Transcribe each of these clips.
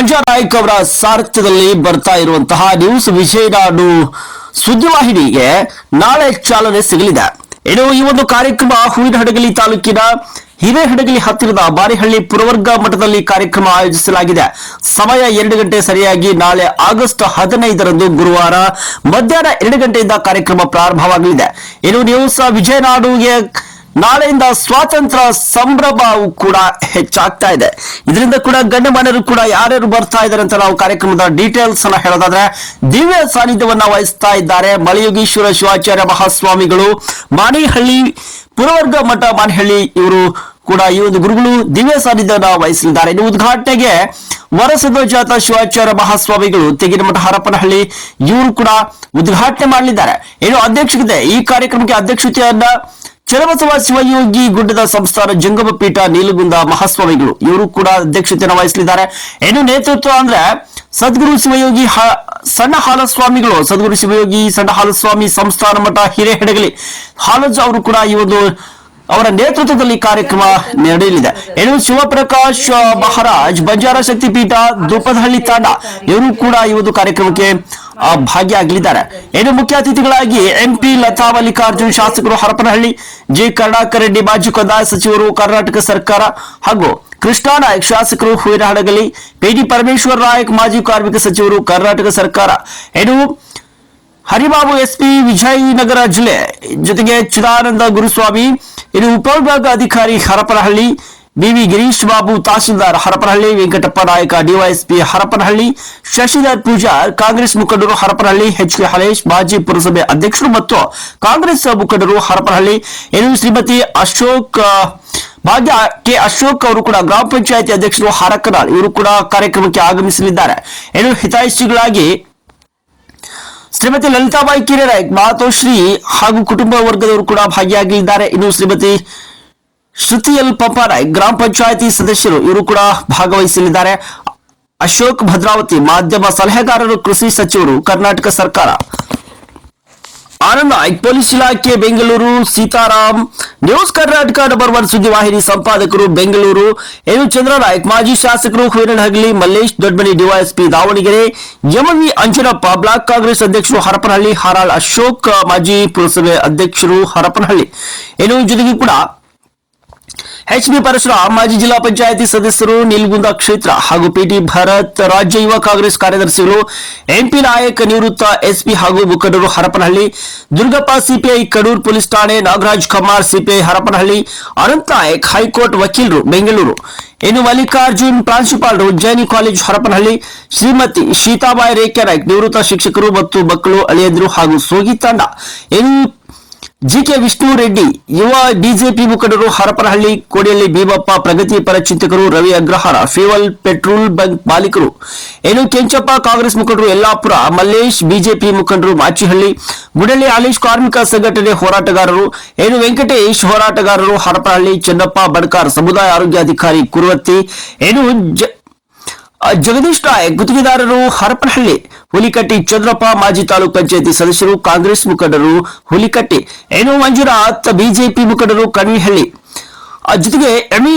ಮಂಜಾ ನಾಯ್ಕ್ ಅವರ ಸಾರಥ್ಯದಲ್ಲಿ ಬರ್ತಾ ಇರುವಂತಹ ನ್ಯೂಸ್ ವಿಜಯನಾಡು ಸುದ್ದಿವಾಹಿನಿಗೆ ನಾಳೆ ಚಾಲನೆ ಸಿಗಲಿದೆ. ಇನ್ನು ಈ ಒಂದು ಕಾರ್ಯಕ್ರಮ ಹೂವಿನಹಡಗಲಿ ತಾಲೂಕಿನ ಹಿರೇಹಡಗಲಿ ಹತ್ತಿರದ ಬಾರಿಹಳ್ಳಿ ಪುರವರ್ಗ ಮಠದಲ್ಲಿ ಕಾರ್ಯಕ್ರಮ ಆಯೋಜಿಸಲಾಗಿದೆ. ಸಮಯ ಎರಡು ಗಂಟೆ ಸರಿಯಾಗಿ ನಾಳೆ ಆಗಸ್ಟ್ ಹದಿನೈದರಂದು ಗುರುವಾರ ಮಧ್ಯಾಹ್ನ ಎರಡು ಗಂಟೆಯಿಂದ ಕಾರ್ಯಕ್ರಮ ಪ್ರಾರಂಭವಾಗಲಿದೆ. ಇನ್ನು ನ್ಯೂಸ್ ವಿಜಯನಾಡುಗೆ ನಾಳೆಯಿಂದ ಸ್ವಾತಂತ್ರ್ಯ ಸಂಭ್ರಮವು ಕೂಡ ಹೆಚ್ಚಾಗ್ತಾ ಇದೆ. ಇದರಿಂದ ಕೂಡ ಗಣ್ಯಮಾನ್ಯರು ಕೂಡ ಯಾರ್ಯಾರು ಬರ್ತಾ ಇದ್ದಾರೆ ಅಂತ ನಾವು ಕಾರ್ಯಕ್ರಮದ ಡೀಟೇಲ್ಸ್ ಅನ್ನ ಹೇಳೋದಾದ್ರೆ, ದಿವ್ಯ ಸಾನ್ನಿಧ್ಯವನ್ನ ವಹಿಸ್ತಾ ಇದ್ದಾರೆ ಮಳೆಯುಗೀಶ್ವರ ಶಿವಾಚಾರ್ಯ ಮಹಾಸ್ವಾಮಿಗಳು. ಮಾಣಿಹಳ್ಳಿ ಪುರವರ್ಗ ಮಠ ಮಾಣಿಹಳ್ಳಿ ಇವರು ಕೂಡ ಈ ಒಂದು ಗುರುಗಳು ದಿವ್ಯ ಸಾನ್ನಿಧ್ಯವನ್ನ ವಹಿಸಲಿದ್ದಾರೆ. ಇನ್ನು ಉದ್ಘಾಟನೆಗೆ ವರಸಧ್ವಜಾತ ಶಿವಾಚಾರ್ಯ ಮಹಾಸ್ವಾಮಿಗಳು ತೆಗಿನಮಠ ಹರಪನಹಳ್ಳಿ ಇವರು ಕೂಡ ಉದ್ಘಾಟನೆ ಮಾಡಲಿದ್ದಾರೆ. ಏನು ಅಧ್ಯಕ್ಷತೆ, ಈ ಕಾರ್ಯಕ್ರಮಕ್ಕೆ ಅಧ್ಯಕ್ಷತೆಯನ್ನ ಚರಬಸವ ಶಿವಯೋಗಿ ಗುಡ್ಡದ ಸಂಸ್ಥಾನ ಜಂಗಮ ಪೀಠ ನೀಲಗುಂದ ಮಹಾಸ್ವಾಮಿಗಳು. ಇವರು ಕೂಡ ಅಧ್ಯಕ್ಷತೆಯನ್ನು ವಹಿಸಲಿದ್ದಾರೆ. ಇನ್ನು ನೇತೃತ್ವ ಅಂದ್ರೆ ಸದ್ಗುರು ಶಿವಯೋಗಿ ಸಣ್ಣ ಹಾಲಸ್ವಾಮಿಗಳು. ಸದ್ಗುರು ಶಿವಯೋಗಿ, ಸಣ್ಣ ಹಾಲಸ್ವಾಮಿ ಸಂಸ್ಥಾನ ಮಠ ಹಿರೇಹಡಗಲಿ. ಹಾಲಜ್ ಅವರು ಕೂಡ ಈ ಒಂದು ಅವರ ನೇತೃತ್ವದಲ್ಲಿ ಕಾರ್ಯಕ್ರಮ ನಡೆಯಲಿದೆ. ಇನ್ನು ಶಿವಪ್ರಕಾಶ್ ಮಹಾರಾಜ್, ಬಂಜಾರ ಶಕ್ತಿ ಪೀಠ ದ್ರುಪದಹಳ್ಳಿ ತಾಂಡ, ಇವರು ಕೂಡ ಈ ಒಂದು ಕಾರ್ಯಕ್ರಮಕ್ಕೆ ಭಾಗಿಯಾಗಲಿದ್ದಾರೆ. ಇನ್ನು ಮುಖ್ಯ ಅತಿಥಿಗಳಾಗಿ ಎಂಪಿ ಲತಾ ಮಲ್ಲಿಕಾರ್ಜುನ್ ಶಾಸಕರು ಹರಪನಹಳ್ಳಿ, ಜಿ ಕರುಣಾಕರ್ ರೆಡ್ಡಿ, ಮಾಜಿ ಕಂದಾಯ ಸಚಿವರು, ಕರ್ನಾಟಕ ಸರ್ಕಾರ ಹಾಗೂ ಕೃಷ್ಣಾ ನಾಯಕ್, ಶಾಸಕರು ಹೂವಿನಹಡಗಲಿ ಪಿಡಿ ಪರಮೇಶ್ವರ ನಾಯಕ್, ಮಾಜಿ ಕಾರ್ಮಿಕ ಸಚಿವರು, ಕರ್ನಾಟಕ ಸರ್ಕಾರ. ಇನ್ನು ಹರಿಬಾಬು ಎಸ್ಪಿ ವಿಜಯನಗರ ಜಿಲ್ಲೆ ಜೊತೆಗೆ ಚಿದಾನಂದ ಗುರುಸ್ವಾಮಿ, ಇನ್ನು ಉಪವಿಭಾಗ ಅಧಿಕಾರಿ Harapanahalli B V Girish Babu tahsildar Harapanahalli Venkatappa Nayaka DYSP Harapanahalli Shashidhar Pujar Congress ಮುಖಂಡರು ಹರಪನಹಳ್ಳಿ ಎಚ್ ಕೆ ಹರೇಶ್ ಮಾಜಿ ಪುರಸಭೆ ಅಧ್ಯಕ್ಷರು ಮತ್ತು ಕಾಂಗ್ರೆಸ್ ಮುಖಂಡರು ಹರಪನಹಳ್ಳಿ ಇನ್ನು ಶ್ರೀಮತಿ ಅಶೋಕ್ ಭಾಗ್ಯ ಕೆ ಅಶೋಕ್ ಅವರು ಕೂಡ ಗ್ರಾಮ ಪಂಚಾಯತಿ ಅಧ್ಯಕ್ಷರು ಹರಕನಾಳ್ ಇವರು ಕೂಡ ಕಾರ್ಯಕ್ರಮಕ್ಕೆ ಆಗಮಿಸಲಿದ್ದಾರೆ. ಇನ್ನು ಹಿತೈಷಿಗಳಾಗಿ ಶ್ರೀಮತಿ ಲಲಿತಾಬಾಯಿ ಕಿರಿನಾಯಕ್ ಮಾತೋಶ್ರೀ ಹಾಗೂ ಕುಟುಂಬ ವರ್ಗದವರು ಕೂಡ ಭಾಗಿಯಾಗಲಿದ್ದಾರೆ. ಇನ್ನು ಶ್ರೀಮತಿ ಶ್ರುತಿ ಎಲ್ ಪಪ್ಪಾರಾಯ್ ಗ್ರಾಮ ಪಂಚಾಯತಿ ಸದಸ್ಯರು ಇವರು ಕೂಡ ಭಾಗವಹಿಸಲಿದ್ದಾರೆ. ಅಶೋಕ್ ಭದ್ರಾವತಿ ಮಾಧ್ಯಮ ಸಲಹೆಗಾರರು, ಕೃಷಿ ಸಚಿವರು, ಕರ್ನಾಟಕ ಸರ್ಕಾರ. ಆನಂದ್ ನಾಯ್ಕ್ ಪೊಲೀಸ್ ಇಲಾಖೆ, Bengaluru, Sitaram. News Karnataka number one ಸುದ್ದಿವಾಹಿನಿ ಸಂಪಾದಕರು, ಬೆಂಗಳೂರು. ಎನು ಚಂದ್ರನಾಯ್ಕ್ ಮಾಜಿ ಶಾಸಕರು ಹೂವಿನಹಳ್ಳಿ ಮಲ್ಲೇಶ್, ದೊಡ್ಡಮನಿ, ಡಿವೈಎಸ್ಪಿ, ದಾವಣಗೆರೆ. ಯಮವಿ, ಅಂಜನಪ್ಪ, ಬ್ಲಾಕ್ ಕಾಂಗ್ರೆಸ್ ಅಧ್ಯಕ್ಷರು, ಹರಪನಹಳ್ಳಿ. ಹಾರಾಳ್ ಅಶೋಕ್, ಮಾಜಿ ಪುರಸಭೆ ಅಧ್ಯಕ್ಷರು, ಹರಪನಹಳ್ಳಿ. ಎನ್ನುವ ಜೊತೆಗೆ ಕೂಡ ಎಚ್ ಬಿ ಮಾಜಿ ಜಿಲ್ಲಾ ಪಂಚಾಯಿತಿ ಸದಸ್ಯರು ನಿಲ್ಗುಂದ ಕ್ಷೇತ್ರ ಹಾಗೂ ಪಿಟಿ ಭರತ್ ರಾಜ್ಯ ಯುವ ಕಾಂಗ್ರೆಸ್ ಕಾರ್ಯದರ್ಶಿಗಳು ಎಂಪಿ ನಾಯಕ್ ನಿವೃತ್ತ ಎಸ್ಪಿ ಹಾಗೂ ಮುಖಂಡರು ಹರಪನಹಳ್ಳಿ, ದುರ್ಗಪ್ಪ ಸಿಪಿಐ ಕಡೂರ್ ಪೊಲೀಸ್ ಠಾಣೆ, Nagaraj Kamar CPI Harapanahalli, Anant Nayak high court ವಕೀಲರು, ಬೆಂಗಳೂರು. ಇನ್ನು ಮಲ್ಲಿಕಾರ್ಜುನ್ ಪ್ರಾಂಶುಪಾಲರು ಜೈನಿ ಕಾಲೇಜ್, ಹರಪನಹಳ್ಳಿ, ಶ್ರೀಮತಿ ಶೀತಾಬಾಯಿ ರೇಖಾ ನಾಯ್ಕ್ ನಿವೃತ್ತ ಶಿಕ್ಷಕರು ಮತ್ತು ಮಕ್ಕಳು, ಅಳಿಯಂದ್ರು ಹಾಗೂ ಸೋಗಿ ತಂಡ. ಇನ್ನು ಜಿಕೆ ವಿಷ್ಣು ರೆಡ್ಡಿ ಯುವ ಬಿಜೆಪಿ ಮುಖಂಡರು ಹರಪನಹಳ್ಳಿ, ಕೋಡಿಯಲ್ಲಿ ಭೀಮಪ್ಪ ಪ್ರಗತಿಪರ ಚಿಂತಕರು, Ravi Agrahara fuel petrol bunk ಮಾಲೀಕರು. ಏನು ಕೆಂಚಪ್ಪ ಕಾಂಗ್ರೆಸ್ ಮುಖಂಡರು ಯಲ್ಲಾಪುರ, ಮಲ್ಲೇಶ್ ಬಿಜೆಪಿ ಮುಖಂಡರು ಮಾಚಿಹಳ್ಳಿ ಗುಡಳ್ಳಿ ಹಾಲೇಶ್ ಕಾರ್ಮಿಕ ಸಂಘಟನೆ ಹೋರಾಟಗಾರರು. ಏನು ವೆಂಕಟೇಶ್ ಹೋರಾಟಗಾರರು ಹರಪನಹಳ್ಳಿ, ಚೆನ್ನಪ್ಪ ಬಡ್ಕಾರ್, ಸಮುದಾಯ ಆರೋಗ್ಯಾಧಿಕಾರಿ ಕುರುವತ್ತಿ. ಏನು ಜಗದೀಶ್ ರಾಯ್ ಗುತ್ತಿಗೆದಾರರು ಹರಪನಹಳ್ಳಿ, ಹುಲಿಕಟ್ಟಿ ಚಂದ್ರಪ್ಪ, ಮಾಜಿ ತಾಲೂಕ್ ಪಂಚಾಯತಿ ಸದಸ್ಯರು, ಕಾಂಗ್ರೆಸ್ ಮುಖಂಡರು ಹುಲಿಕಟ್ಟಿ ಏನು ಮಂಜುನಾಥ್, ಬಿಜೆಪಿ ಮುಖಂಡರು ಕಣಿಹಳ್ಳಿ ಜೊತೆಗೆ ಎಂಇ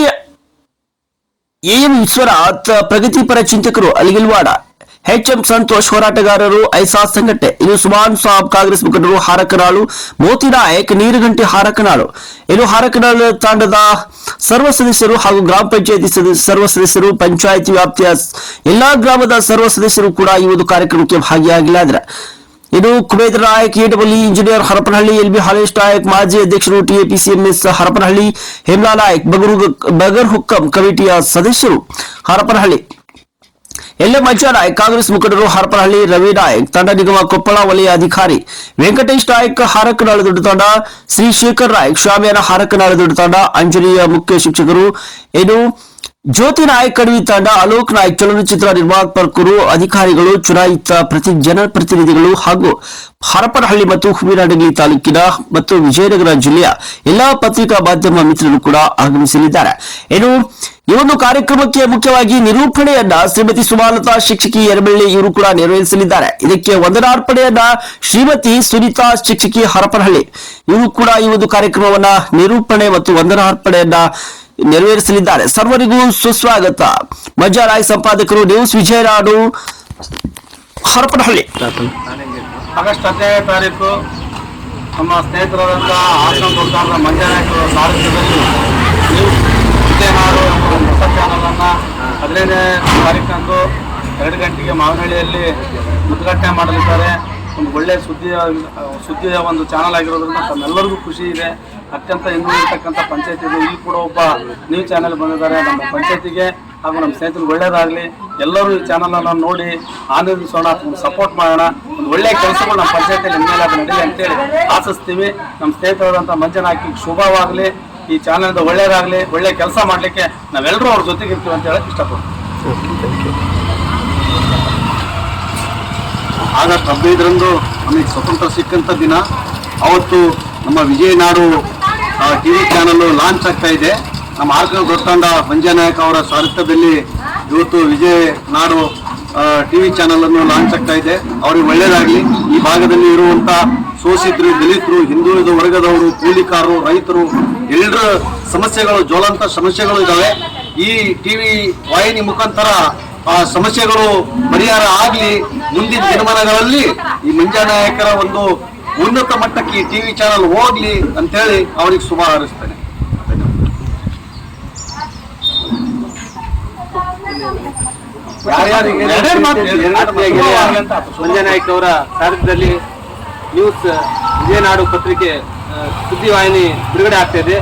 ಎಎಂ ಈಶ್ವರ ಪ್ರಗತಿಪರ ಚಿಂತಕರು ಅಲಿಗಿಲ್ವಾಡ ಎಚ್ ಎಂ ಸಂತೋಷ್ ಹೋರಾಟಗಾರರು ಐಸಾ ಸಂಘಟನೆ. ಇದು ಸುಮಾನ್ ಸಾಬ್ ಕಾಂಗ್ರೆಸ್ ಮುಖಂಡರು ಹಾರಕನಾಳು, ಮೋತಿ ನಾಯಕ್ ನೀರುಗಂಟಿ ಹಾರಕನಾಳು. ಇದು ಹಾರಕನಾಳು ತಾಂಡದ ಸರ್ವ ಸದಸ್ಯರು ಹಾಗೂ ಗ್ರಾಮ ಪಂಚಾಯತಿ ಸರ್ವ ಸದಸ್ಯರು, ಪಂಚಾಯತಿ ವ್ಯಾಪ್ತಿಯ ಎಲ್ಲಾ ಗ್ರಾಮದ ಸರ್ವ ಸದಸ್ಯರು ಕೂಡ ಈ ಒಂದು ಕಾರ್ಯಕ್ರಮಕ್ಕೆ ಭಾಗಿಯಾಗಿಲ್ಲ ಇದು Kubendra Nayak ಎಡಬಲಿ engineer Harapanahalli, L B Halesh Nayak, ಮಾಜಿ ಅಧ್ಯಕ್ಷರು ಟಿಎಪಿಸಿಎಂಎಸ್ ಹರಪನಹಳ್ಳಿ, ಹೇಮ್ಲಾ ನಾಯಕ್, ಬಗರ್ ಹುಕ್ಕಂ ಕಮಿಟಿಯ ಸದಸ್ಯರು ಹರಪನಹಳ್ಳಿ. ಎಲ್ಲ ಮಂಜ ನಾಯಕ್, ಕಾಂಗ್ರೆಸ್ ಮುಖಂಡರು ಹರಪನಹಳ್ಳಿ ರವಿ ನಾಯಕ್, ತಂಡ ನಿಗಮ ಕೊಪ್ಪಳ ವಲಯ ಅಧಿಕಾರಿ ವೆಂಕಟೇಶ್ ನಾಯಕ್, ಹಾರಕನಾಳ ದೊಡ್ಡ ತಂಡ ಶ್ರೀ ಶೇಖರ್ ನಾಯಕ್, ಶಾಮಿಯಾನ ಹಾರಕನಾಳ ದೊಡ್ಡ ತಂಡ ಅಂಜಲಿಯ ಮುಖ್ಯ ಶಿಕ್ಷಕರು. ಏನು ಜ್ಯೋತಿ ನಾಯಕ್ ಕಡವಿ ತಂಡ ಅಲೋಕ್ ನಾಯಕ್ ಚಲನಚಿತ್ರ ನಿರ್ಮಾಪಕರು ಅಧಿಕಾರಿಗಳು, ಚುನಾಯಿತ ಪ್ರತಿ ಜನಪ್ರತಿನಿಧಿಗಳು ಹಾಗೂ ಹರಪನಹಳ್ಳಿ ಮತ್ತು ಹೂವಿನಡಗಿ ತಾಲೂಕಿನ ಮತ್ತು ವಿಜಯನಗರ ಜಿಲ್ಲೆಯ ಎಲ್ಲಾ ಪತ್ರಿಕಾ ಮಾಧ್ಯಮ ಮಿತ್ರರು ಕೂಡ ಆಗಮಿಸಲಿದ್ದಾರೆ. ಏನು ಈ ಒಂದು ಕಾರ್ಯಕ್ರಮಕ್ಕೆ ಮುಖ್ಯವಾಗಿ ನಿರೂಪಣೆಯನ್ನ ಶ್ರೀಮತಿ ಸುಮಾಲತಾ ಶಿಕ್ಷಕಿ ಎರಬಳ್ಳಿ ಇವರು ಕೂಡ ನೆರವೇರಿಸಲಿದ್ದಾರೆ ಇದಕ್ಕೆ ವಂದನಾರ್ಪಣೆಯನ್ನ ಶ್ರೀಮತಿ ಸುನೀತಾ ಶಿಕ್ಷಕಿ ಹರಪನಹಳ್ಳಿ ಇವರು ಕೂಡ ಈ ಒಂದು ಕಾರ್ಯಕ್ರಮವನ್ನ ನಿರೂಪಣೆ ಮತ್ತು ವಂದನಾರ್ಪಣೆಯನ್ನ ನೆರವೇರಿಸಲಿದ್ದಾರೆ. ಸರ್ವರಿಗೂ ಸುಸ್ವಾಗತ. ಮಜಾ ರಾಯ್ ಸಂಪಾದಕರು, ನ್ಯೂಸ್ ವಿಜಯರಾಡು, ಹರಪನಹಳ್ಳಿ. ಆಗಸ್ಟ್ ಹದಿನೈದನೇ ತಾರೀಕು ನಮ್ಮ ಸ್ನೇಹಿತರಾದಂಥ ಆಶ್ರಮ ಸರ್ಕಾರದ ಮಂಜಾನಾಯಕರ ಸಾರಥ್ಯದಲ್ಲಿ ನ್ಯೂಸ್ ವಿಜಯನಾಡು ಎಂಬ ಒಂದು ಹೊಸ ಚಾನಲನ್ನು ಹದಿನೈದನೇ ತಾರೀಕಂದು ಎರಡು ಗಂಟೆಗೆ ಮಾವನಹಳ್ಳಿಯಲ್ಲಿ ಉದ್ಘಾಟನೆ ಮಾಡಲಿದ್ದಾರೆ. ಒಂದು ಒಳ್ಳೆಯ ಸುದ್ದಿಯ ಸುದ್ದಿಯ ಒಂದು ಚಾನಲ್ ಆಗಿರೋದ್ರಿಂದ ತಮ್ಮೆಲ್ಲರಿಗೂ ಖುಷಿ ಇದೆ. ಅತ್ಯಂತ ಹಿಂದುಳಿರ್ತಕ್ಕಂಥ ಪಂಚಾಯತ್ ಇದು ಇಲ್ಲಿ ಕೂಡ ಒಬ್ಬ ನ್ಯೂಸ್ ಚಾನೆಲ್ ಬಂದಿದ್ದಾರೆ. ನಮ್ಮ ಪಂಚಾಯತಿಗೆ ಹಾಗೂ ನಮ್ಮ ಸ್ನೇಹಿತರಿಗೆ ಒಳ್ಳೇದಾಗಲಿ ಎಲ್ಲರೂ ಈ ಚಾನಲನ್ನು ನೋಡಿ ಆನಂದಿಸೋಣ ಸಪೋರ್ಟ್ ಮಾಡೋಣ. ಒಂದು ಒಳ್ಳೆಯ ಕೆಲಸಗಳು ನಮ್ಮ ಪಂಚಾಯತಿಯಲ್ಲಿ ಅದು ನಡೀಲಿ ಅಂತೇಳಿ ಆಶಿಸ್ತೀವಿ. ನಮ್ಮ ಸ್ನೇಹಿತರಾದಂಥ ಮಂಜನಾಕಿ ಶುಭವಾಗಲಿ. ಈ ಚಾನಲ್ದ ಒಳ್ಳೆಯದಾಗಲಿ. ಒಳ್ಳೆ ಕೆಲಸ ಮಾಡಲಿಕ್ಕೆ ನಾವೆಲ್ಲರೂ ಅವ್ರ ಜೊತೆಗಿರ್ತೀವಿ ಅಂತ ಹೇಳಕ್ಕೆ ಇಷ್ಟಪಡ್ತೀವಿ ಆಗಸ್ಟ್ ಹದಿನೈದರಂದು ನಮಗೆ ಸ್ವತಂತ್ರ ಸಿಕ್ಕಂಥ ದಿನ. ಅವತ್ತು ನಮ್ಮ Vijayanadu T V channel launch ಆಗ್ತಾ ಇದೆ. ನಮ್ಮ ಆರ್ಕ ಗೊತ್ತಂಡ ಮಂಜನಾಯಕ್ ಅವರ ಸಾರಥ್ಯದಲ್ಲಿ ಇವತ್ತು ವಿಜಯ್ ನಾಡು ಟಿವಿ ಚಾನಲ್ ಅನ್ನು ಲಾಂಚ್ ಆಗ್ತಾ ಇದೆ. ಅವ್ರಿಗೆ ಒಳ್ಳೆಯದಾಗಲಿ ಈ ಭಾಗದಲ್ಲಿ ಇರುವಂತ ಶೋಷಿತರು ದಲಿತರು, ಹಿಂದುಳಿದ ವರ್ಗದವರು ಕೂಲಿಕಾರರು ರೈತರು, ಎಲ್ಲರ ಸಮಸ್ಯೆಗಳು, ಜ್ವಲಂತ ಸಮಸ್ಯೆಗಳು ಇದ್ದಾವೆ ಈ ಟಿವಿ ವಾಹಿನಿ ಮುಖಾಂತರ ಆ ಸಮಸ್ಯೆಗಳು ಪರಿಹಾರ ಆಗಲಿ. ಮುಂದಿನ ದಿನಮಾನಗಳಲ್ಲಿ ಈ ಮಂಜಾನಾಯಕರ ಒಂದು ಉನ್ನತ ಮಟ್ಟಕ್ಕೆ ಈ ಟಿವಿ ಚಾನಲ್ ಹೋಗ್ಲಿ ಅಂತೇಳಿ ಅವರಿಗೆ ಶುಭ ಹಾರಿಸ್ತೇನೆ ಮಂಜನಾಯ್ಕ ಅವರ ಸಾರಥ್ಯದಲ್ಲಿ ನ್ಯೂಸ್ ವಿಜಯನಾಡು ಪತ್ರಿಕೆ ಸುದ್ದಿವಾಹಿನಿ ಬಿಡುಗಡೆ ಆಗ್ತಾ ಇದೆ.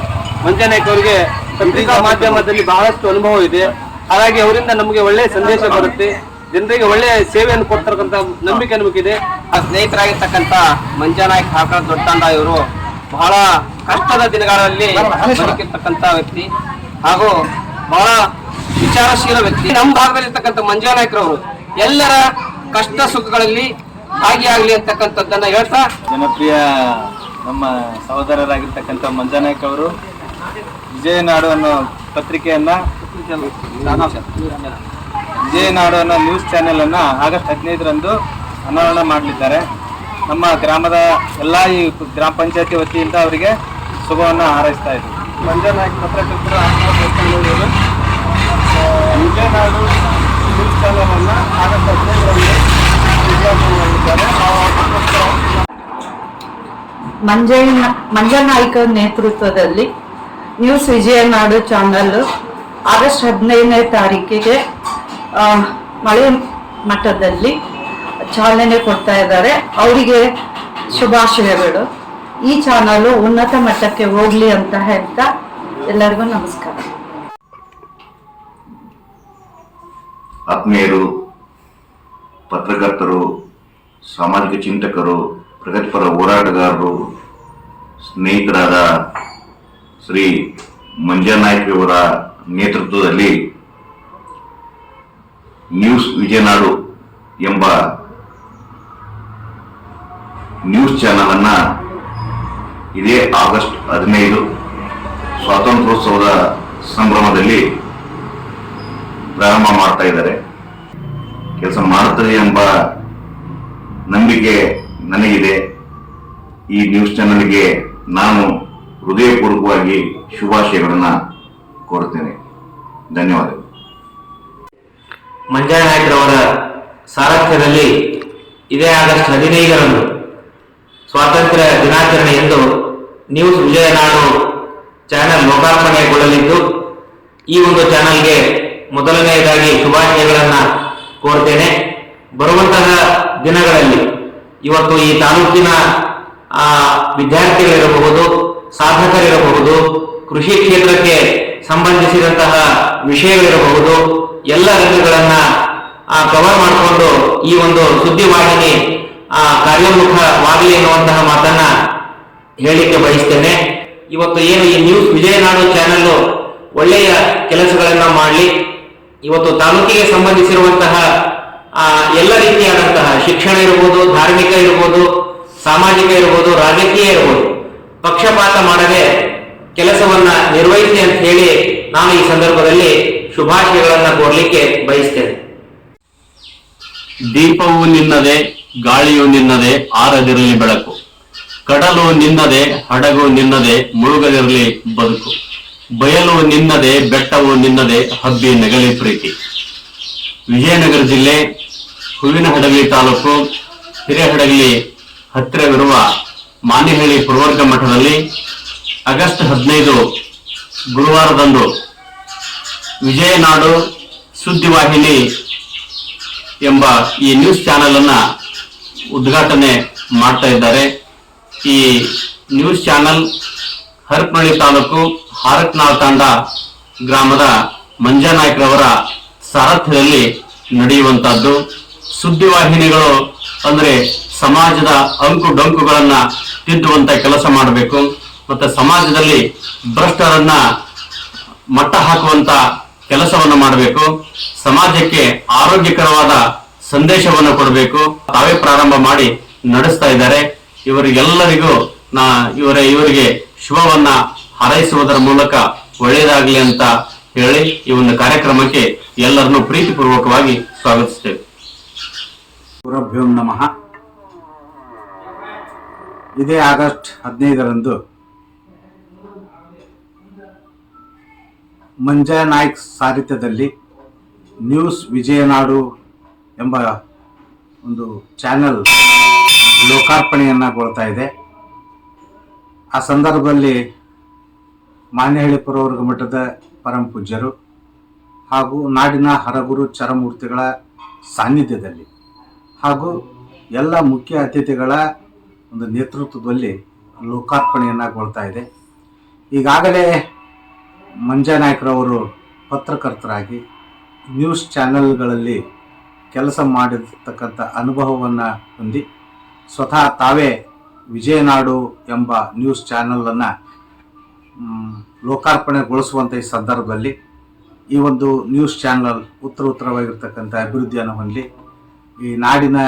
ಮಂಜನಾಯ್ಕ ಅವರಿಗೆ ಪತ್ರಿಕಾ ಮಾಧ್ಯಮದಲ್ಲಿ ಬಹಳಷ್ಟು ಅನುಭವ ಇದೆ. ಹಾಗಾಗಿ ಅವರಿಂದ ನಮಗೆ ಒಳ್ಳೆಯ ಸಂದೇಶ ಬರುತ್ತೆ. ಜನರಿಗೆ ಒಳ್ಳೆಯ ಸೇವೆಯನ್ನು ಕೊಡ್ತಕ್ಕಂಥ ನಂಬಿಕೆ ನಮಗಿದೆ. ಆ ಸ್ನೇಹಿತರಾಗಿರ್ತಕ್ಕಂಥ ಮಂಜಾನಾಯ್ಕ ಹಾಕಳ ದೊಡ್ಡಂಡ ಇವರು ಬಹಳ ಕಷ್ಟದ ದಿನಗಳಲ್ಲಿ ಬದುಕಿರ್ತಕ್ಕಂಥ ವ್ಯಕ್ತಿ ಹಾಗೂ ಬಹಳ ವಿಚಾರಶೀಲ ವ್ಯಕ್ತಿ. ನಮ್ಮ ಭಾಗದಲ್ಲಿರ್ತಕ್ಕಂಥ ಮಂಜಾನಾಯ್ಕರವರು ಎಲ್ಲರ ಕಷ್ಟ ಸುಖಗಳಲ್ಲಿ ಭಾಗಿಯಾಗಲಿ ಅಂತಕ್ಕಂಥದ್ದನ್ನ ಹೇಳ್ತಾ ಜನಪ್ರಿಯ ನಮ್ಮ ಸಹೋದರರಾಗಿರ್ತಕ್ಕಂಥ ಮಂಜಾನಾಯ್ಕ ಅವರು ವಿಜಯನಾಡು ಅನ್ನೋ ಪತ್ರಿಕೆಯನ್ನ ವಿಜಯನಾಡು ಅನ್ನೋ ನ್ಯೂಸ್ ಚಾನೆಲ್ ಅನ್ನ ಆಗಸ್ಟ್ ಹದಿನೈದರಂದು ಅನಾವರಣ ಮಾಡಲಿದ್ದಾರೆ. ನಮ್ಮ ಗ್ರಾಮದ ಎಲ್ಲ ಈ ಗ್ರಾಮ ಪಂಚಾಯತಿ ವತಿಯಿಂದ ಅವರಿಗೆ ಶುಭವನ್ನು ಹಾರೈಸ್ತಾ ಇದ್ದೀವಿ ಮಂಜನಾಯಕ್ ಪತ್ರಕರ್ತರು ವಿಜಯನಾಡು ನ್ಯೂಸ್ ಚಾನೆಲ್ ಅನ್ನ ಆಗಸ್ಟ್ ಹದಿನೈದರಂದು ಉದ್ಘಾಟನೆ ಮಂಜಣ್ಣ ಮಂಜನಾಯ್ಕ ನೇತೃತ್ವದಲ್ಲಿ ನ್ಯೂಸ್ ವಿಜಯನಾಡು ಚಾನಲ್ ಆಗಸ್ಟ್ ಹದಿನೈದನೇ ತಾರೀಕಿಗೆ ಮಳೆ ಮಟ್ಟದಲ್ಲಿ ಚಾಲನೆ ಕೊಡ್ತಾ ಇದ್ದಾರೆ. ಅವರಿಗೆ ಶುಭಾಶಯಗಳು. ಈ ಚಾನಲು ಉನ್ನತ ಮಟ್ಟಕ್ಕೆ ಹೋಗ್ಲಿ ಅಂತ ಹೇಳ್ತಾ ಎಲ್ಲರಿಗೂ ನಮಸ್ಕಾರ. ಆತ್ಮೀಯರು, ಪತ್ರಕರ್ತರು, ಸಾಮಾಜಿಕ ಚಿಂತಕರು, ಪ್ರಗತಿಪರ ಹೋರಾಟಗಾರರು, ಸ್ನೇಹಿತರಾದ ಶ್ರೀ ಮಂಜನಾಯ್ಕಯವರ ನೇತೃತ್ವದಲ್ಲಿ ನ್ಯೂಸ್ ವಿಜಯನಾಡು ಎಂಬ ನ್ಯೂಸ್ ಚಾನಲ್ ಅನ್ನ ಇದೇ ಆಗಸ್ಟ್ ಹದಿನೈದು ಸ್ವಾತಂತ್ರ್ಯೋತ್ಸವದ ಸಂಭ್ರಮದಲ್ಲಿ ಪ್ರಾರಂಭ ಮಾಡ್ತಾ ಇದ್ದಾರೆ. ಕೆಲಸ ಮಾಡುತ್ತದೆ ಎಂಬ ನಂಬಿಕೆ ನನಗಿದೆ. ಈ ನ್ಯೂಸ್ ಚಾನೆಲ್ಗೆ ನಾನು ಹೃದಯಪೂರ್ವಕವಾಗಿ ಶುಭಾಶಯಗಳನ್ನು ಕೋರುತ್ತೇನೆ. ಧನ್ಯವಾದಗಳು. ಮಂಜಾನಾಯ್ಕರವರ ಸಾರಥ್ಯದಲ್ಲಿ ಇದೇ ಆಗಸ್ಟ್ ಹದಿನೈದರಂದು ಸ್ವಾತಂತ್ರ್ಯ ದಿನಾಚರಣೆ ಎಂದು ನ್ಯೂಸ್ ವಿಜಯನಾಡು ಚಾನೆಲ್ ಲೋಕಾರ್ಪಣೆಗೊಳ್ಳಲಿದ್ದು, ಈ ಒಂದು ಚಾನೆಲ್ಗೆ ಮೊದಲನೆಯದಾಗಿ ಶುಭಾಶಯಗಳನ್ನು ಕೋರ್ತೇನೆ. ಬರುವಂತಹ ದಿನಗಳಲ್ಲಿ ಇವತ್ತು ಈ ತಾಲೂಕಿನ ವಿದ್ಯಾರ್ಥಿಗಳಿರಬಹುದು, ಸಾಧಕರಿರಬಹುದು, ಕೃಷಿ ಕ್ಷೇತ್ರಕ್ಕೆ ಸಂಬಂಧಿಸಿದಂತಹ ವಿಷಯಗಳಿರಬಹುದು ಎಲ್ಲ ರಂಗಗಳನ್ನ ಕವರ್ ಮಾಡಿಕೊಂಡು ಈ ಒಂದು ಸುದ್ದಿ ವಾಹಿನಿ ಆ, ಕಾರ್ಯೋನ್ಮುಖವಾಗಲಿ ಎನ್ನುವಂತಹ ಮಾತನ್ನ ಹೇಳಿಕೆ ಬಯಸ್ತೇನೆ. ಇವತ್ತು ಏನು ಈ ನ್ಯೂಸ್ ವಿಜಯನಾಡು ಚಾನೆಲ್ ಒಳ್ಳೆಯ ಕೆಲಸಗಳನ್ನ ಮಾಡಲಿ. ಇವತ್ತು ತಾಲೂಕಿಗೆ ಸಂಬಂಧಿಸಿರುವಂತಹ ಆ, ಎಲ್ಲ ರೀತಿಯಾದಂತಹ ಶಿಕ್ಷಣ ಇರ್ಬೋದು ಧಾರ್ಮಿಕ ಇರ್ಬೋದು ಸಾಮಾಜಿಕ ಇರ್ಬೋದು ರಾಜಕೀಯ ಇರಬಹುದು ಪಕ್ಷಪಾತ ಮಾಡದೆ ಕೆಲಸವನ್ನ ನಿರ್ವಹಿಸಿ ಅಂತ ಹೇಳಿ ನಾನು ಈ ಸಂದರ್ಭದಲ್ಲಿ ಶುಭಾಶಯಗಳನ್ನ ಕೋರ್ಲಿಕ್ಕೆ ಬಯಸ್ತೇನೆ. ದೀಪವು ನಿನ್ನದೆ, ಗಾಳಿಯು ನಿನ್ನದೆ, ಆರದಿರಲಿ ಬೆಳಕು. ಕಡಲು ನಿನ್ನದೆ, ಹಡಗು ನಿನ್ನದೆ, ಮುಳುಗದಿರಲಿ ಬದುಕು. ಬಯಲು ನಿನ್ನದೆ, ಬೆಟ್ಟವು ನಿನ್ನದೆ, ಹಬ್ಬಿ ನಗಲಿ ಪ್ರೀತಿ. ವಿಜಯನಗರ ಜಿಲ್ಲೆ, ಹೂವಿನಹಡಗಲಿ ತಾಲೂಕು, ಹಿರೇಹಡಗಲಿ ಹತ್ತಿರವಿರುವ ಮಾನಿಹಳ್ಳಿ ಪುರವರ್ಗ ಮಠದಲ್ಲಿ ಆಗಸ್ಟ್ ಹದಿನೈದು ಗುರುವಾರದಂದು ವಿಜಯನಾಡು ಸುದ್ದಿವಾಹಿನಿ ಎಂಬ ಈ ನ್ಯೂಸ್ ಚಾನೆಲ್ ಅನ್ನ ಉದ್ಘಾಟನೆ ಮಾಡ್ತಾ ಇದ್ದಾರೆ. ಈ ನ್ಯೂಸ್ ಚಾನೆಲ್ ಹರಪನಹಳ್ಳಿ ತಾಲೂಕು ಹಾರಕ್ನಾಳ್ ತಾಂಡ ಗ್ರಾಮದ ಮಂಜಾನಾಯ್ಕರವರ ಸಾರಥ್ಯದಲ್ಲಿ ನಡೆಯುವಂತಹದ್ದು. ಸುದ್ದಿವಾಹಿನಿಗಳು ಅಂದ್ರೆ ಸಮಾಜದ ಅಂಕು ಡೊಂಕುಗಳನ್ನ ತಿದ್ದುವಂತ ಕೆಲಸ ಮಾಡಬೇಕು. ಮತ್ತೆ ಸಮಾಜದಲ್ಲಿ ಭ್ರಷ್ಟರನ್ನ ಮಟ್ಟ ಹಾಕುವಂತ ಕೆಲಸವನ್ನು ಮಾಡಬೇಕು, ಸಮಾಜಕ್ಕೆ ಆರೋಗ್ಯಕರವಾದ ಸಂದೇಶವನ್ನು ಕೊಡಬೇಕು. ತಾವೇ ಪ್ರಾರಂಭ ಮಾಡಿ ನಡೆಸ್ತಾ ಇದ್ದಾರೆ. ಇವರಿಗೆಲ್ಲರಿಗೂ ನಾ ಇವರ, ಇವರಿಗೆ ಶುಭವನ್ನ ಹಾರೈಸುವುದರ ಮೂಲಕ ಒಳ್ಳೆಯದಾಗಲಿ ಅಂತ ಹೇಳಿ ಈ ಒಂದು ಕಾರ್ಯಕ್ರಮಕ್ಕೆ ಎಲ್ಲರನ್ನೂ ಪ್ರೀತಿಪೂರ್ವಕವಾಗಿ ಸ್ವಾಗತಿಸ್ತೇವೆ. ನಮಃ. ಇದೇ ಆಗಸ್ಟ್ ಹದಿನೈದರಂದು ಮಂಜಾ ನಾಯ್ಕ್ ಸಾಹಿತ್ಯದಲ್ಲಿ ನ್ಯೂಸ್ ವಿಜಯನಾಡು ಎಂಬ ಒಂದು ಚಾನೆಲ್ ಲೋಕಾರ್ಪಣೆಯನ್ನಗೊಳ್ತಾ ಇದೆ. ಆ ಸಂದರ್ಭದಲ್ಲಿ ಮಾನ್ಯಹಳ್ಳಿ ಪುರವರ್ಗ ಮಠದ ಪರಮ ಪೂಜ್ಯರು ಹಾಗೂ ನಾಡಿನ ಹರಗುರು ಚರಮೂರ್ತಿಗಳ ಸಾನ್ನಿಧ್ಯದಲ್ಲಿ ಹಾಗೂ ಎಲ್ಲ ಮುಖ್ಯ ಅತಿಥಿಗಳ ಒಂದು ನೇತೃತ್ವದಲ್ಲಿ ಲೋಕಾರ್ಪಣೆಯನ್ನಾಗೊಳ್ತಾ ಇದೆ. ಈಗಾಗಲೇ ಮಂಜಾನಾಯ್ಕರವರು ಪತ್ರಕರ್ತರಾಗಿ ನ್ಯೂಸ್ ಚಾನೆಲ್ಗಳಲ್ಲಿ ಕೆಲಸ ಮಾಡಿರ್ತಕ್ಕಂಥ ಅನುಭವವನ್ನು ಹೊಂದಿ ಸ್ವತಃ ತಾವೇ ವಿಜಯನಾಡು ಎಂಬ ನ್ಯೂಸ್ ಚಾನಲನ್ನು ಲೋಕಾರ್ಪಣೆಗೊಳಿಸುವಂಥ ಈ ಸಂದರ್ಭದಲ್ಲಿ ಈ ಒಂದು ನ್ಯೂಸ್ ಚಾನಲ್ ಉತ್ತರ ಉತ್ತರವಾಗಿರ್ತಕ್ಕಂಥ ಅಭಿವೃದ್ಧಿಯನ್ನು ಹೊಂದಲಿ ಈ ನಾಡಿನ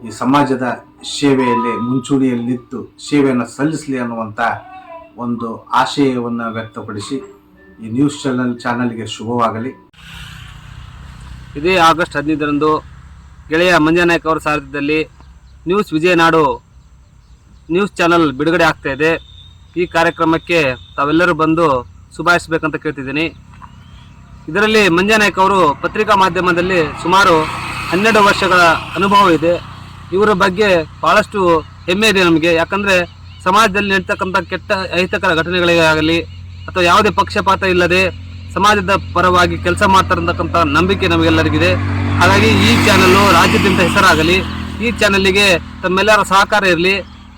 ಈ ಸಮಾಜದ ಸೇವೆಯಲ್ಲಿ ಮುಂಚೂಣಿಯಲ್ಲಿ ನಿಂತು ಸೇವೆಯನ್ನು ಸಲ್ಲಿಸಲಿ ಅನ್ನುವಂಥ ಒಂದು ಆಶಯವನ್ನು ವ್ಯಕ್ತಪಡಿಸಿ ಈ ನ್ಯೂಸ್ ಚಾನಲ್ ಚಾನಲ್ಗೆ ಶುಭವಾಗಲಿ. ಇದೇ ಆಗಸ್ಟ್ ಹದಿನೈದರಂದು ಗೆಳೆಯ ಮಂಜನಾಯ್ಕ ಅವರ ಸಾರಥ್ಯದಲ್ಲಿ ನ್ಯೂಸ್ ವಿಜಯನಾಡು ನ್ಯೂಸ್ ಚಾನಲ್ ಬಿಡುಗಡೆ ಆಗ್ತಾ ಇದೆ. ಈ ಕಾರ್ಯಕ್ರಮಕ್ಕೆ ತಾವೆಲ್ಲರೂ ಬಂದು ಶುಭಾಯಿಸಬೇಕಂತ ಕೇಳ್ತಿದ್ದೀನಿ. ಇದರಲ್ಲಿ ಮಂಜನಾಯ್ಕ ಅವರು ಪತ್ರಿಕಾ ಮಾಧ್ಯಮದಲ್ಲಿ ಸುಮಾರು ಹನ್ನೆರಡು ವರ್ಷಗಳ ಅನುಭವ ಇದೆ. ಇವರ ಬಗ್ಗೆ ಭಾಳಷ್ಟು ಹೆಮ್ಮೆ ಇದೆ ನಮಗೆ. ಯಾಕಂದರೆ ಸಮಾಜದಲ್ಲಿ ನಡೀತಕ್ಕಂಥ ಕೆಟ್ಟ ಅಹಿತಕರ ಘಟನೆಗಳೇ ಆಗಲಿ ಅಥವಾ ಯಾವುದೇ ಪಕ್ಷಪಾತ ಇಲ್ಲದೆ ಸಮಾಜದ ಪರವಾಗಿ ಕೆಲಸ ಮಾಡ್ತಾರಂತಕ್ಕಂಥ ನಂಬಿಕೆ ನಮಗೆಲ್ಲರಿಗಿದೆ. ಹಾಗಾಗಿ ಈ ಚಾನಲ್ಲು ರಾಜ್ಯಾದ್ಯಂತ ಹೆಸರಾಗಲಿ, ಈ ಚಾನಲ್ಲಿಗೆ ತಮ್ಮೆಲ್ಲರ ಸಹಕಾರ ಇರಲಿ,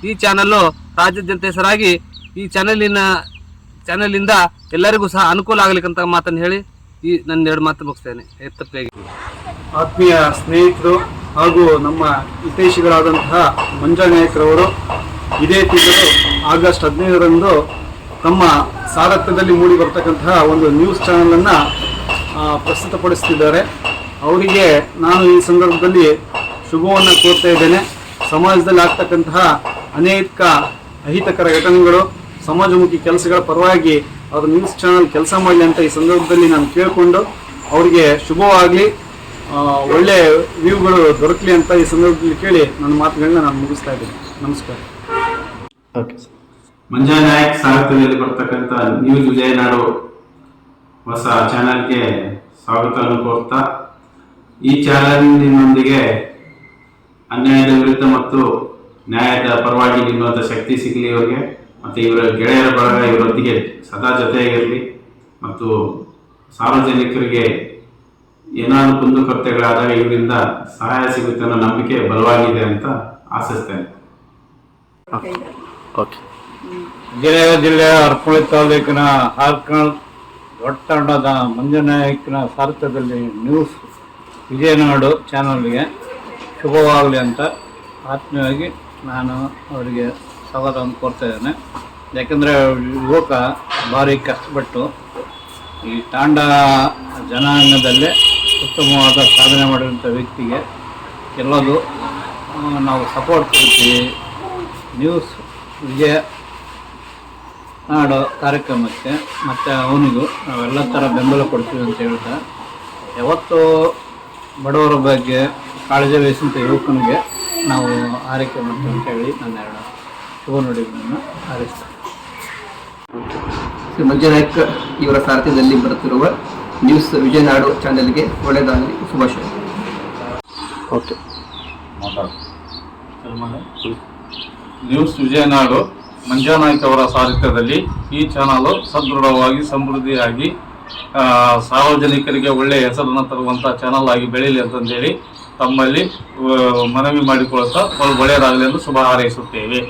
ಈ ಚಾನಲ್ಲು ರಾಜ್ಯಾದ್ಯಂತ ಹೆಸರಾಗಿ ಈ ಚಾನಲಿನ ಚಾನಲಿಂದ ಎಲ್ಲರಿಗೂ ಸಹ ಅನುಕೂಲ ಆಗಲಿಕ್ಕಂತ ಮಾತನ್ನು ಹೇಳಿ ಈ ನನ್ನ ಎರಡು ಮಾತು ಮುಗಿಸ್ತೇನೆ. ತಪ್ಪಾಗಿ ಆತ್ಮೀಯ ಸ್ನೇಹಿತರು ಹಾಗೂ ನಮ್ಮ ಹಿತೈಷಿಗಳಾದಂತಹ ಮಂಜಾ ನಾಯಕರವರು ಇದೇ ತಿಂಗಳು ಆಗಸ್ಟ್ ಹದಿನೈದರಂದು ತಮ್ಮ ಸಾರಥ್ಯದಲ್ಲಿ ಮೂಡಿ ಬರ್ತಕ್ಕಂತಹ ಒಂದು ನ್ಯೂಸ್ ಚಾನಲನ್ನು ಪ್ರಸ್ತುತಪಡಿಸ್ತಿದ್ದಾರೆ. ಅವರಿಗೆ ನಾನು ಈ ಸಂದರ್ಭದಲ್ಲಿ ಶುಭವನ್ನು ಕೋರ್ತಾ ಇದ್ದೇನೆ. ಸಮಾಜದಲ್ಲಿ ಆಗ್ತಕ್ಕಂತಹ ಅನೇಕ ಅಹಿತಕರ ಘಟನೆಗಳು ಸಮಾಜಮುಖಿ ಕೆಲಸಗಳ ಪರವಾಗಿ ಅವರು ನ್ಯೂಸ್ ಚಾನಲ್ ಕೆಲಸ ಮಾಡಲಿ ಅಂತ ಈ ಸಂದರ್ಭದಲ್ಲಿ ನಾನು ಕೇಳಿಕೊಂಡು ಅವರಿಗೆ ಶುಭವಾಗಲಿ ಒಳ್ಳೆ ವ್ಯೂಗಳು ದೊರಕಲಿ ಅಂತ ಈ ಸಂದರ್ಭದಲ್ಲಿ ಕೇಳಿ ನನ್ನ ಮಾತುಗಳನ್ನ ನಾನು ಮುಗಿಸ್ತಾ ಇದ್ದೀನಿ. ನಮಸ್ಕಾರ. ಮಂಜಾ ನಾಯಕ್ ಸಾರಥ್ಯದಲ್ಲಿ ಬರ್ತಕ್ಕಂಥ ನ್ಯೂಸ್ ವಿಜಯನಾಡು ಹೊಸ ಚಾನಲ್ಗೆ ಸ್ವಾಗತವನ್ನು ಕೋರ್ತಾ ಈ ಚಾನಲ್ನೊಂದಿಗೆ ಅನ್ಯಾಯದ ವಿರುದ್ಧ ಮತ್ತು ನ್ಯಾಯದ ಪರವಾಗಿ ನಿಲ್ಲುವಂಥ ಶಕ್ತಿ ಸಿಗಲಿ ಇವರಿಗೆ ಮತ್ತು ಇವರ ಗೆಳೆಯರ ಬಳಗ ಇವರೊಂದಿಗೆ ಸದಾ ಜೊತೆಯಾಗಿರಲಿ ಮತ್ತು ಸಾರ್ವಜನಿಕರಿಗೆ ಏನಾದರೂ ಕುಂದುಕೊರತೆಗಳಾದಾಗ ಇವರಿಂದ ಸಹಾಯ ಸಿಗುತ್ತೆ ಅನ್ನೋ ನಂಬಿಕೆ ಬಲವಾಗಿದೆ ಅಂತ ಆಶಿಸ್ತೇನೆ. ವಿಜಯನಗರ ಜಿಲ್ಲೆಯ ಅರ್ಪಳಿ ತಾಲೂಕಿನ ಹಾರ್ಕಲ್ ದೊಡ್ಡ ಮಂಜನಾಯಕನ ಸಾರಥ್ಯದಲ್ಲಿ ನ್ಯೂಸ್ ವಿಜಯನಾಡು ಚಾನಲ್ಗೆ ಶುಭವಾಗಲಿ ಅಂತ ಆತ್ಮೀಯವಾಗಿ ನಾನು ಅವರಿಗೆ ಸವಾಲನ್ನು ಕೊಡ್ತಾ ಇದ್ದೇನೆ. ಯಾಕೆಂದರೆ ಯುವಕ ಭಾರಿ ಕಷ್ಟಪಟ್ಟು ಈ ತಾಂಡ ಜನಾಂಗದಲ್ಲೇ ಉತ್ತಮವಾದ ಸಾಧನೆ ಮಾಡಿದಂಥ ವ್ಯಕ್ತಿಗೆ ಎಲ್ಲದೂ ನಾವು ಸಪೋರ್ಟ್ ಕೊಡ್ತೀವಿ. ನ್ಯೂಸ್ ವಿಜಯ ನಾಡು ಕಾರ್ಯಕ್ರಮಕ್ಕೆ ಮತ್ತು ಅವನಿಗೂ ನಾವೆಲ್ಲ ಥರ ಬೆಂಬಲ ಕೊಡ್ತೀವಿ ಅಂತ ಹೇಳ್ತಾ ಯಾವತ್ತೂ ಬಡವರ ಬಗ್ಗೆ ಕಾಳಜಿ ವಹಿಸಿದಂಥ ಯುವಕನಿಗೆ ನಾವು ಆರೈಕೆ ಮಾಡ್ತೀವಿ ಅಂತ ಹೇಳಿ ನನ್ನ ಎರಡು ಶುಭ ನುಡಿಗಳನ್ನು ಆರಿಸ್ತೇನೆ ಶ್ರೀ ಮಂಜುನಾಯ್ಕ ಇವರ ಸಾರಥ್ಯದಲ್ಲಿ ಬರುತ್ತಿರುವ ನ್ಯೂಸ್ ವಿಜಯನಾಡು ಚಾನೆಲ್ಗೆ ಒಳ್ಳೆಯದಾಗಲಿ ಶುಭಾಶಯ. ಓಕೆ. ನ್ಯೂಸ್ ವಿಜಯನಾಡು ಮಂಜಾನಾಯ್ಕ ಅವರ ಈ ಚಾನಲ್ ಸದೃಢವಾಗಿ ಸಮೃದ್ಧಿಯಾಗಿ ಸಾರ್ವಜನಿಕರಿಗೆ ಒಳ್ಳೆಯ ಹೆಸರನ್ನು ತರುವಂಥ ಚಾನಲ್ ಆಗಿ ಬೆಳೀಲಿ ಅಂತಂದೇಳಿ ತಮ್ಮಲ್ಲಿ ಮನವಿ ಮಾಡಿಕೊಳ್ಳುತ್ತಾ ಒಳ್ಳೆಯದಾಗಲಿ ಎಂದು ಶುಭ ಹಾರೈಸುತ್ತೇವೆ.